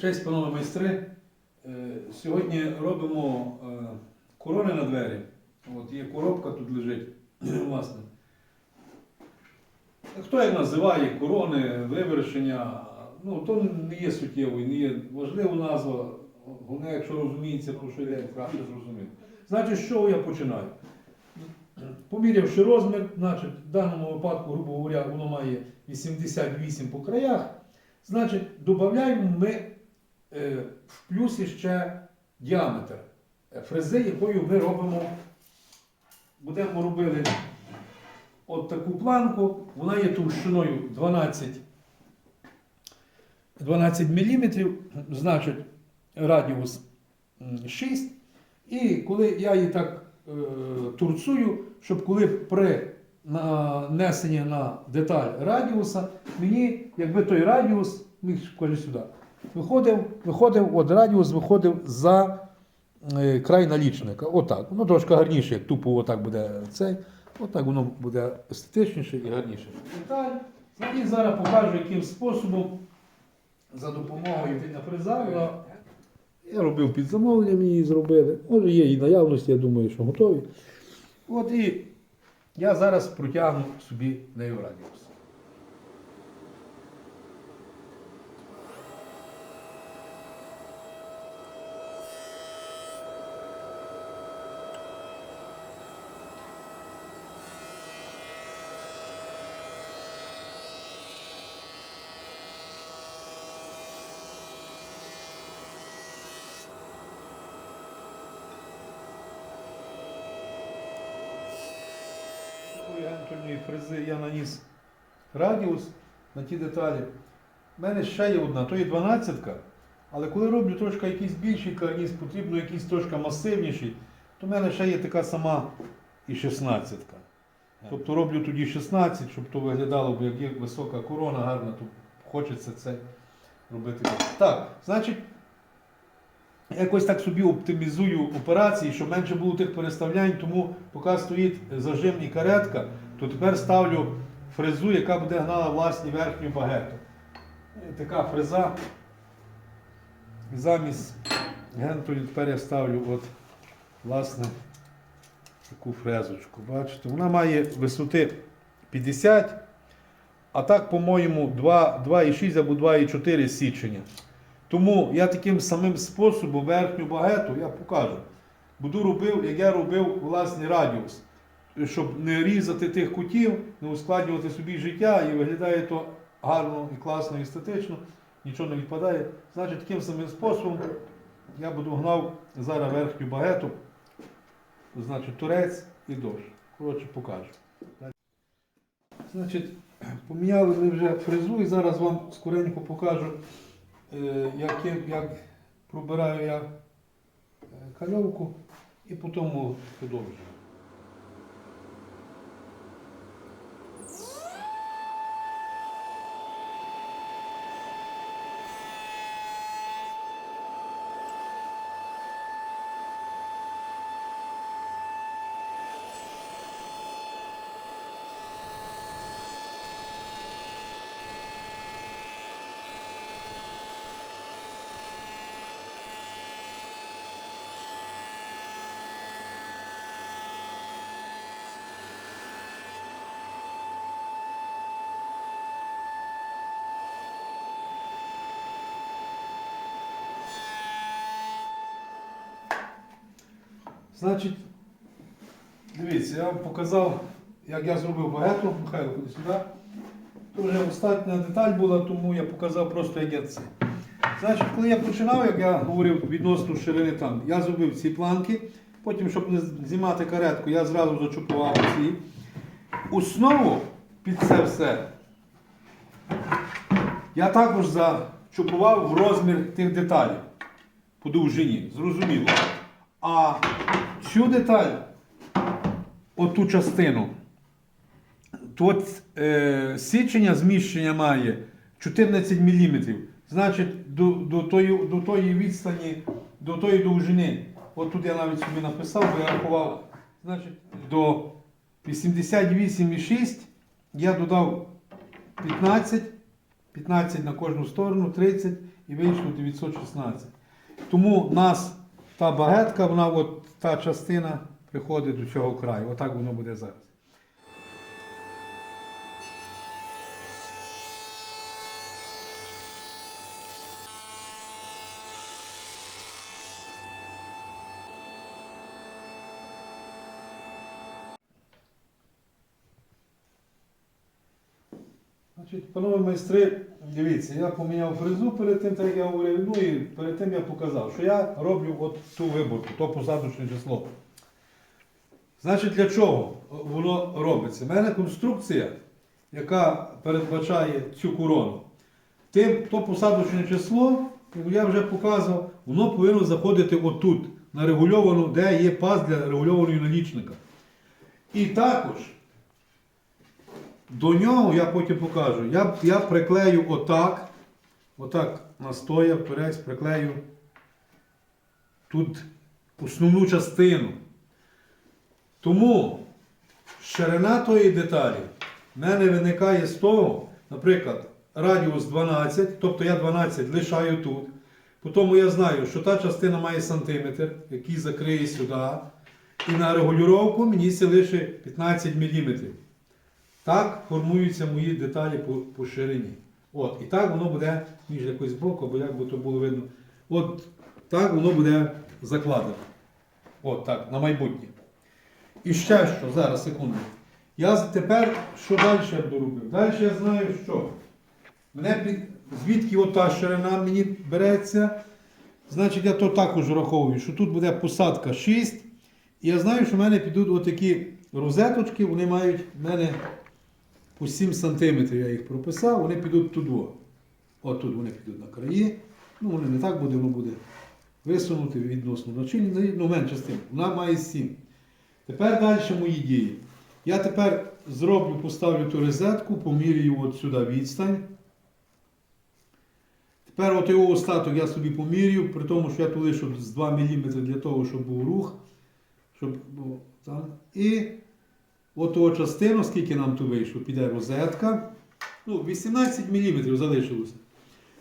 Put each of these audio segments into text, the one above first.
Честь, панове майстри. Е, Сьогодні робимо е, корони на двері. От є коробка тут лежить, власне. Хто як називає корони, вивершення, ну то не є суттєвою, не є важлива назва. Головне, якщо розуміється, про що йде, краще зрозуміти. Значить, з чого я починаю? Помірявши розмір, значить, в даному випадку, грубо говоря, воно має 88 по краях. Значить, додаємо ми в плюсі ще діаметр е, фрези, якою ми робимо, будемо робити от таку планку. Вона є товщиною 12, 12 мм, значить радіус 6. І коли я її так е, турцую, щоб коли при нанесенні на деталь радіуса, мені, якби той радіус, міг сюди, виходив, виходив, от радіус виходив за е, край налічника. Отак. Воно трошки гарніше, як тупо отак буде цей. Отак воно буде естетичніше і гарніше. Деталь. І зараз покажу, яким способом за допомогою фреза. Я робив під замовленням її зробили. Може є і наявності, я думаю, що готові. От і я зараз протягну собі нею радіус. Такої фрези я наніс радіус на ті деталі. У мене ще є одна, то є 12 але коли роблю трошки якийсь більший карніз, потрібно якийсь трошки масивніший, то в мене ще є така сама і 16. Тобто роблю тоді 16, щоб то виглядало, бо як є висока корона гарна, то хочеться це робити. Так, значить, якось так собі оптимізую операції, щоб менше було тих переставлянь, тому поки стоїть зажим і каретка, то тепер ставлю фрезу, яка буде гнала власні верхню багету. Така фреза. Замість гентолі тепер я ставлю от, власне, таку фрезочку. Бачите, вона має висоти 50, а так, по-моєму, 2,6 або 2,4 січення. Тому я таким самим способом верхню багету я покажу. Буду робив, як я робив власний радіус, щоб не різати тих кутів, не ускладнювати собі життя і виглядає то гарно і класно, і естетично, нічого не відпадає. Значить, таким самим способом я буду гнав зараз верхню багету, значить турець і дощ. Коротше, покажу. Значить, поміняли ми вже фрезу і зараз вам скоренько покажу. Е, як, як пробираю я е, кальовку і потім продовжую. Значить, дивіться, я вам показав, як я зробив багету, Михайло, ходи сюди. То вже остання деталь була, тому я показав просто, як я це. Значить, коли я починав, як я говорив відносно ширини там, я зробив ці планки, потім, щоб не знімати каретку, я зразу зачупував ці. Основу під це все я також зачупував в розмір тих деталей по довжині, зрозуміло. А цю деталь, оту частину, тут е, січення зміщення має 14 мм. Значить, до, до, тої, до тої відстані, до тої довжини, от тут я навіть собі написав, бо я рахував, значить, до 88,6 я додав 15, 15 на кожну сторону, 30 і вийшло 916. Тому нас та багетка, вона от та частина приходить до цього краю. Отак воно буде зараз. Значить, панове майстри, дивіться, я поміняв фрезу перед тим, як я говорив, ну і перед тим я показав, що я роблю от ту виборку, то посадочне число. Значить, для чого воно робиться? У мене конструкція, яка передбачає цю корону. Тим, то посадочне число, як я вже показував, воно повинно заходити отут, на регульовану, де є паз для регульованого налічника. І також до нього я потім покажу. Я, я приклею отак, отак настоя, вперед, приклею тут основну частину. Тому ширина тої деталі в мене виникає з того, наприклад, радіус 12, тобто я 12 лишаю тут. Потім я знаю, що та частина має сантиметр, який закриє сюди. І на регулювання мені це лише 15 мм. Так формуються мої деталі по, по ширині. От, і так воно буде між якось боку, або як би то було видно. От так воно буде закладено. От так, на майбутнє. І ще що, зараз, секунду. Я тепер що далі я буду робити? Далі я знаю, що. Мене під, звідки ота ширина мені береться. Значить, я то також враховую, що тут буде посадка 6. І я знаю, що в мене підуть отакі розеточки, вони мають в мене по 7 см я їх прописав, вони підуть туди. От тут вони підуть на краї. Ну, вони не так буде, воно буде висунути відносно начиння, ну менше з тим. Вона має 7. Тепер далі мої дії. Я тепер зроблю, поставлю ту розетку, помірюю от сюди відстань. Тепер от його остаток я собі помірюю, при тому, що я тут лишу з 2 мм для того, щоб був рух. Щоб, було там. І от того частину, скільки нам тут вийшло, піде розетка. Ну, 18 мм залишилося.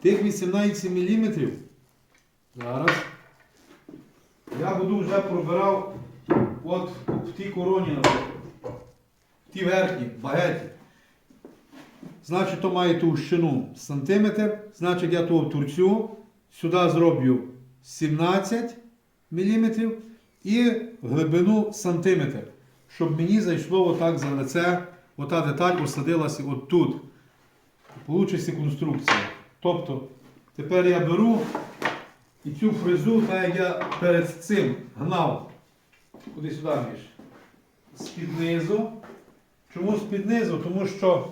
Тих 18 мм зараз я буду вже пробирав от в тій короні, наприклад. В тій верхній багеті. Значить, то має товщину сантиметр. Значить, я того турцю сюди зроблю 17 мм і глибину сантиметр, щоб мені зайшло отак за лице, ота деталь осадилася от тут. Получиться конструкція. Тобто, тепер я беру і цю фрезу, так як я перед цим гнав, куди сюди між, з-під низу. Чому з-під низу? Тому що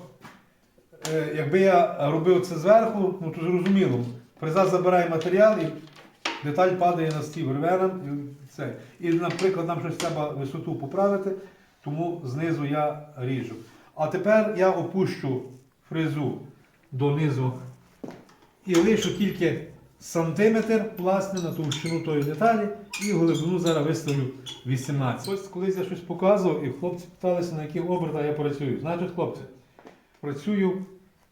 е, якби я робив це зверху, ну то зрозуміло, фреза забирає матеріал і деталь падає на стів рве це. і, наприклад, нам щось треба висоту поправити, тому знизу я ріжу. А тепер я опущу фрезу донизу і лишу тільки сантиметр власне, на товщину тої деталі і глибину зараз виставлю 18. Ось колись я щось показував, і хлопці питалися, на яких обертах я працюю. Значить, хлопці, працюю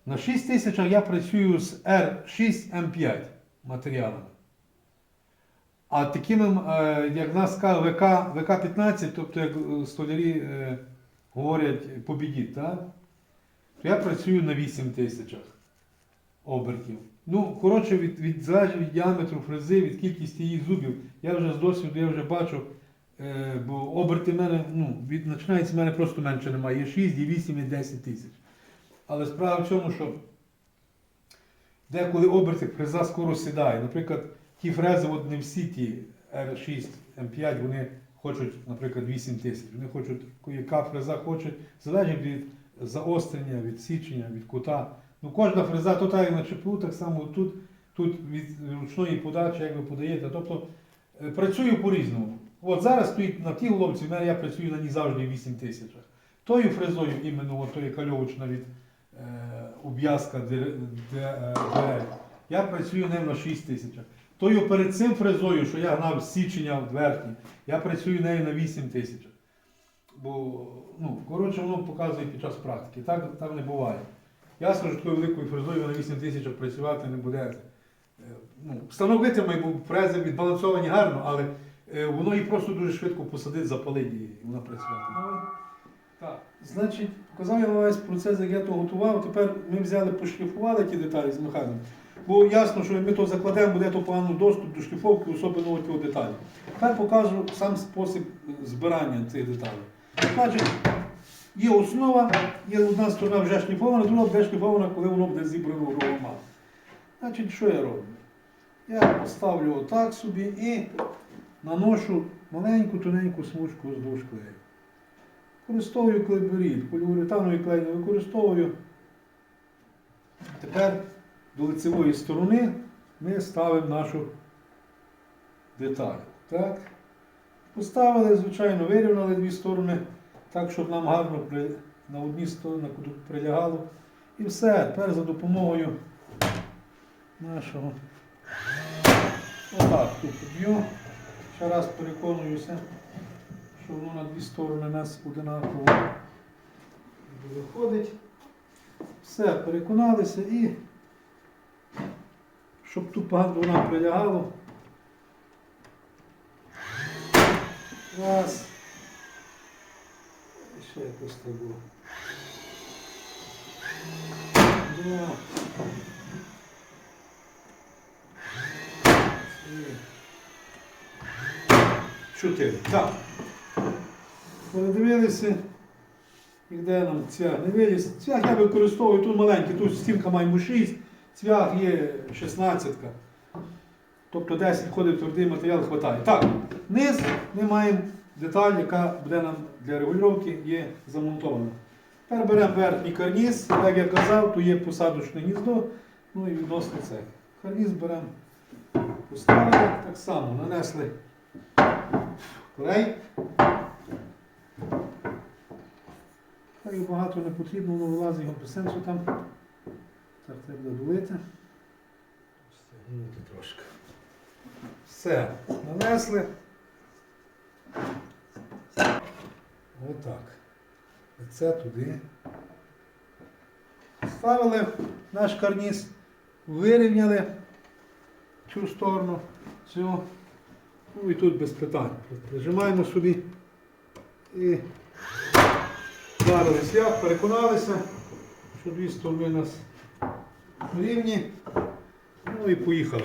на 6 тисячах, я працюю з R6M5 матеріалами. А такими, е, як нас ВК, ВК-15, тобто як е, столярі е, говорять побідіть, так? я працюю на 8 тисячах обертів. Ну, коротше, від, від, залежить від діаметру фрези, від кількості її зубів. Я вже з досвіду я вже бачу, е, бо оберти в мене, ну, від, починається в мене просто менше немає. Є 6, і 8, і 10 тисяч. Але справа в цьому, що деколи оберти фреза скоро сідає. Наприклад, ті фрези, от не всі ті R6, M5, вони хочуть, наприклад, 8 тисяч. Вони хочуть, яка фреза хоче, залежить від заострення, від січення, від кута. Ну, кожна фреза, то так на ЧПУ, так само тут, тут від ручної подачі, як ви подаєте. Тобто е, працюю по-різному. От зараз стоїть на тій головці, в мене я працюю на ній завжди 8 тисячах. Тою фрезою, іменно от тої кальовочна від е, обв'язка дер- де- е, дерев, я працюю нею на 6 тисячах. Тою перед цим фрезою, що я гнав з січення в верхній, я працюю нею на 8 тисячах. Бо, ну, коротше, воно показує під час практики. Так, так не буває. Ясно, що такою великою фрезою ви на 8 тисяч працювати не будете. Ну, встановити має фрези відбалансовані гарно, але е, воно її просто дуже швидко посадить, запалить і вона працюватиме. Так, значить, показав я весь процес, як я то готував. Тепер ми взяли, пошліфували ті деталі з Михайлом. Бо ясно, що ми то закладемо, буде то поганий доступ до шліфовки, особливо ті деталі. Тепер покажу сам спосіб збирання цих деталей. Значить, є основа, є одна сторона вже шліфована, друга буде шліфована, коли воно буде зібрано роман. Значить, що я роблю? Я поставлю отак собі і наношу маленьку тоненьку смужку вздовж клею. Використовую клейборід, поліуретановий клей не використовую. Тепер до лицевої сторони ми ставимо нашу деталь. Так. Поставили, звичайно, вирівняли дві сторони, так, щоб нам гарно при, на одній стороні прилягало. І все. Тепер за допомогою нашого отак тут б'ю. Ще раз переконуюся, що воно на дві сторони нас одинаково виходить. Все, переконалися і щоб тут багато вона прилягало. Раз. І ще якось так було. Два. Три. Чотири. Так. Передивилися. І де нам цвях не виліз. Цвях я використовую тут маленький, тут стінка маємо 6, цвях є 16. Тобто 10 входить твердий матеріал, хватає. Так, низ ми маємо деталь, яка буде нам для регулювання є замонтована. Тепер беремо верхній карніз, як я казав, тут є посадочне гніздо, ну і відносно це. Карніз беремо, поставили, так само нанесли клей. Хай багато не потрібно, воно вилазить його без сенсу там. Так треба долити. Стягнути трошки. Все, нанесли. Отак. Це туди. Ставили наш карніз, вирівняли цю сторону, цю. Ну і тут без питань. Прижимаємо собі і Вдарили свят, переконалися, що дві сторони у нас рівні. Ну і поїхали.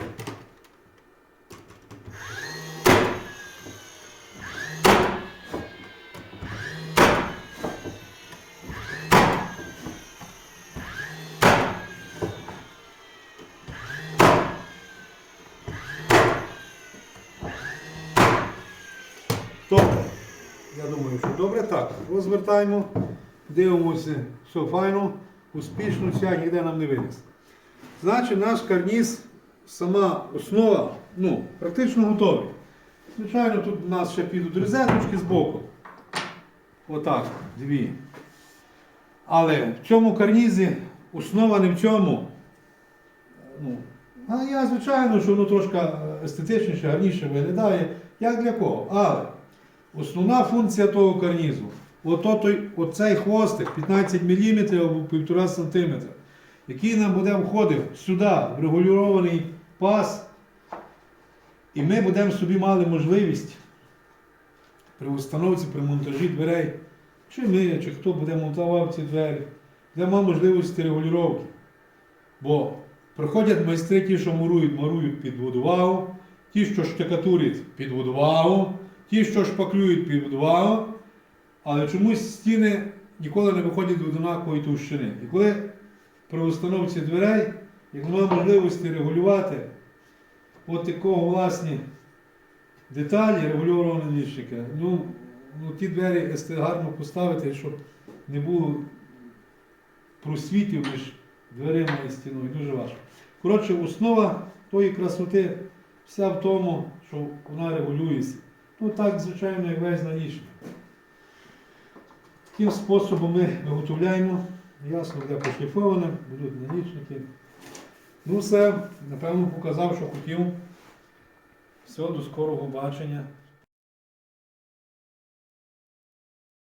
Добре. Я думаю, що добре. Так, розвертаємо, дивимося, все файно, успішно, ця ніде нам не виліз. Значить, наш карніз, сама основа, ну, практично готовий. Звичайно, тут у нас ще підуть розеточки з боку. Отак, дві. Але в цьому карнізі основа не в цьому. Ну, а я, звичайно, що воно трошки естетичніше, гарніше виглядає. Як для кого? Але Основна функція того карнізу. Оцей хвостик 15 мм або 1,5 см, який нам буде входив сюди, в регулюваний пас, і ми будемо собі мали можливість при установці, при монтажі дверей, чи ми, чи хто буде монтував ці двері, де мав можливості регулювання. Бо приходять майстри, ті, що мурують, марують під водовагу, ті, що штукатурять під водовагу, ті, що шпаклюють під водовагу, але чомусь стіни ніколи не виходять до однакової товщини. І коли при установці дверей, як немає можливості регулювати от такого власні деталі, регульованого лічника, ну, ну ті двері гарно поставити, щоб не було просвітів між дверима і стіною. Дуже важко. Коротше, основа тої красоти вся в тому, що вона регулюється. Ну так, звичайно, як весь налічник. Таким способом ми виготовляємо. Ясно, буде пошліфоване, будуть налічники. Ну все, напевно, показав, що хотів. Все, до скорого бачення.